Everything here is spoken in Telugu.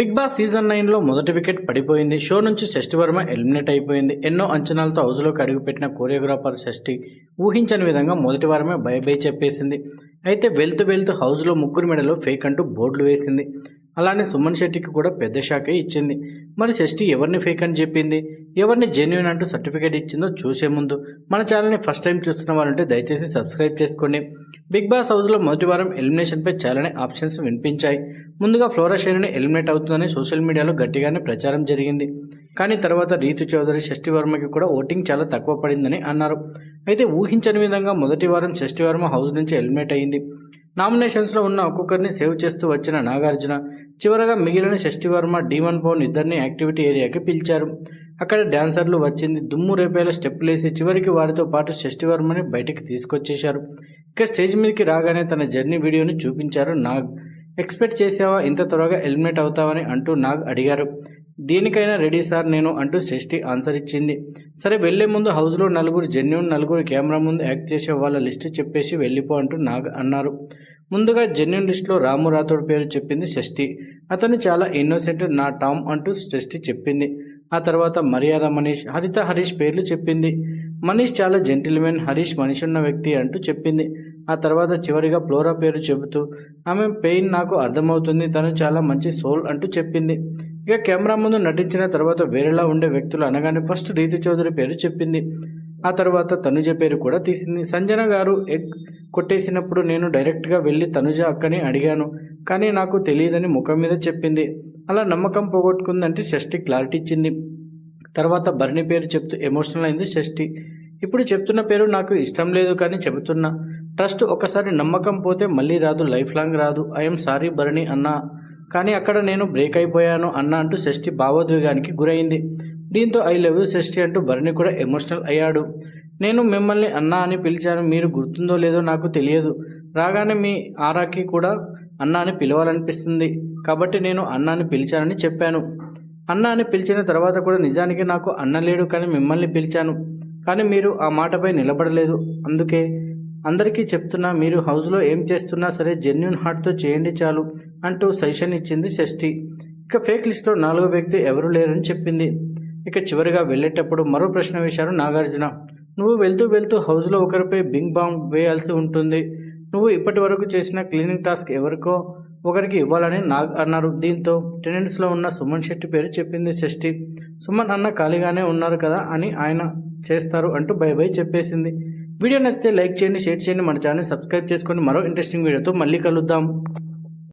బిగ్ బాస్ సీజన్ నైన్లో మొదటి వికెట్ పడిపోయింది. షో నుంచి షష్టి వర్మ ఎలిమినేట్ అయిపోయింది. ఎన్నో అంచనాలతో హౌస్లోకి అడుగుపెట్టిన కొరియోగ్రాఫర్ షష్టి ఊహించని విధంగా మొదటి వారమే బై బై చెప్పేసింది. అయితే వెళ్తూ వెళ్తూ హౌస్లో ముగ్గురు మెడలో ఫేక్ అంటూ బోర్డులు వేసింది. అలానే సుమన్ శెట్టికి కూడా పెద్ద షాకే ఇచ్చింది. మరి షష్ఠి ఎవరిని ఫేక్ అని చెప్పింది? ఎవరిని జెన్యున్ అంటూ సర్టిఫికేట్ ఇచ్చిందో చూసే ముందు మన ఛానల్ని ఫస్ట్ టైం చూస్తున్న వాళ్ళంటే దయచేసి సబ్స్క్రైబ్ చేసుకోండి. బిగ్ బాస్ హౌస్లో మొదటి వారం ఎలిమినేషన్పై చాలానే ఆప్షన్స్ వినిపించాయి. ముందుగా ఫ్లోరా షైని ఎలిమినేట్ అవుతుందని సోషల్ మీడియాలో గట్టిగానే ప్రచారం జరిగింది. కానీ తర్వాత రీతు చౌదరి షష్ఠి వర్మకి కూడా ఓటింగ్ చాలా తక్కువ పడిందని అన్నారు. అయితే ఊహించని విధంగా మొదటి వారం షష్ఠి వర్మ హౌస్ నుంచి ఎలిమినేట్ అయింది. నామినేషన్స్లో ఉన్న ఒక్కొక్కరిని సేవ్ చేస్తూ వచ్చిన నాగార్జున చివరగా మిగిలిన షష్ఠి వర్మ డీమన్ పవన్ ఇద్దరిని యాక్టివిటీ ఏరియాకి పిలిచారు. అక్కడ డ్యాన్సర్లు వచ్చింది దుమ్ము రేపేలా స్టెప్పులు వేసి చివరికి వారితో పాటు షష్ఠి వర్మని బయటికి తీసుకొచ్చేశారు. ఇక స్టేజ్ మీదకి రాగానే తన జర్నీ వీడియోని చూపించారు నాగ్. ఎక్స్పెక్ట్ చేసావా? ఇంత త్వరగా ఎలిమినేట్ అవుతావని అంటూ నాగ్ అడిగారు. దేనికైనా రెడీ సార్ నేను అంటూ షష్ఠి ఆన్సర్ ఇచ్చింది. సరే వెళ్ళే ముందు హౌస్లో నలుగురు జెన్యున్ నలుగురు కెమెరా ముందు యాక్ట్ చేసే వాళ్ళ లిస్ట్ చెప్పేసి వెళ్ళిపో అంటూ నాగ అన్నారు. ముందుగా జెన్యున్ లిస్ట్లో రాము రాథోడ్ పేరు చెప్పింది షష్ఠి. అతను చాలా ఇన్నోసెంట్ నా టామ్ అంటూ షష్ఠి చెప్పింది. ఆ తర్వాత మర్యాద మనీష్ హరిత హరీష్ పేర్లు చెప్పింది. మనీష్ చాలా జెంటిల్మెన్ హరీష్ మనిషి ఉన్న వ్యక్తి అంటూ చెప్పింది. ఆ తర్వాత చివరిగా ఫ్లోరా పేరు చెబుతూ ఆమె పెయిన్ నాకు అర్థమవుతుంది తను చాలా మంచి సోల్ అంటూ చెప్పింది. ఇక కెమెరా ముందు నటించిన తర్వాత వేరేలా ఉండే వ్యక్తులు అనగానే ఫస్ట్ రీతి చౌదరి పేరు చెప్పింది. ఆ తర్వాత తనుజ పేరు కూడా తీసింది. సంజన గారు ఎగ్ కొట్టేసినప్పుడు నేను డైరెక్ట్గా వెళ్ళి తనుజ అక్కని అడిగాను. కానీ నాకు తెలియదని ముఖం మీద చెప్పింది. అలా నమ్మకం పోగొట్టుకుందంటే షష్ఠి క్లారిటీ ఇచ్చింది. తర్వాత భరణి పేరు చెప్తూ ఎమోషనల్ అయింది షష్ఠి. ఇప్పుడు చెప్తున్న పేరు నాకు ఇష్టం లేదు కానీ చెబుతున్నా. ట్రస్ట్ ఒకసారి నమ్మకం పోతే మళ్ళీ రాదు లైఫ్ లాంగ్ రాదు. ఐఎమ్ సారీ భరణి అన్నా. కానీ అక్కడ నేను బ్రేక్ అయిపోయాను అన్న అంటూ షష్ఠి భావోద్వేగానికి గురైంది. దీంతో ఐ లవ్ యూ షష్ఠి అంటూ భరణి కూడా ఎమోషనల్ అయ్యాడు. నేను మిమ్మల్ని అన్నా అని పిలిచాను. మీరు గుర్తుందో లేదో నాకు తెలియదు. రాగానే మీ ఆరాకి కూడా అన్న అని పిలవాలనిపిస్తుంది. కాబట్టి నేను అన్న అని పిలిచానని చెప్పాను. అన్న అని పిలిచిన తర్వాత కూడా నిజానికి నాకు అన్న లేడు కానీ మిమ్మల్ని పిలిచాను. కానీ మీరు ఆ మాటపై నిలబడలేదు. అందుకే అందరికీ చెప్తున్నా మీరు హౌస్లో ఏం చేస్తున్నా సరే జెన్యున్ హార్ట్తో చేయండి చాలు అంటూ సజెషన్ ఇచ్చింది షష్ఠి. ఇక ఫేక్ లిస్ట్లో నాలుగో వ్యక్తి ఎవరు లేరని చెప్పింది. ఇక చివరిగా వెళ్ళేటప్పుడు మరో ప్రశ్న వేశారు నాగార్జున. నువ్వు వెళ్తూ వెళ్తూ హౌస్లో ఒకరిపై బింగ్ బాంగ్ వేయాల్సి ఉంటుంది. నువ్వు ఇప్పటి వరకు చేసిన క్లీనింగ్ టాస్క్ ఎవరికో ఒకరికి ఇవ్వాలని నాగ్ అన్నారు. దీంతో టెనెంట్స్లో ఉన్న సుమన్ శెట్టి పేరు చెప్పింది షష్ఠి. సుమన్ అన్న ఖాళీగానే ఉన్నారు కదా అని ఆయన చేస్తారు అంటూ బై బై చెప్పేసింది. వీడియో నచ్చితే లైక్ చేయండి షేర్ చేయండి మన ఛానల్ సబ్స్క్రైబ్ చేసుకొని మరో ఇంట్రెస్టింగ్ వీడియోతో మళ్ళీ కలుద్దాం.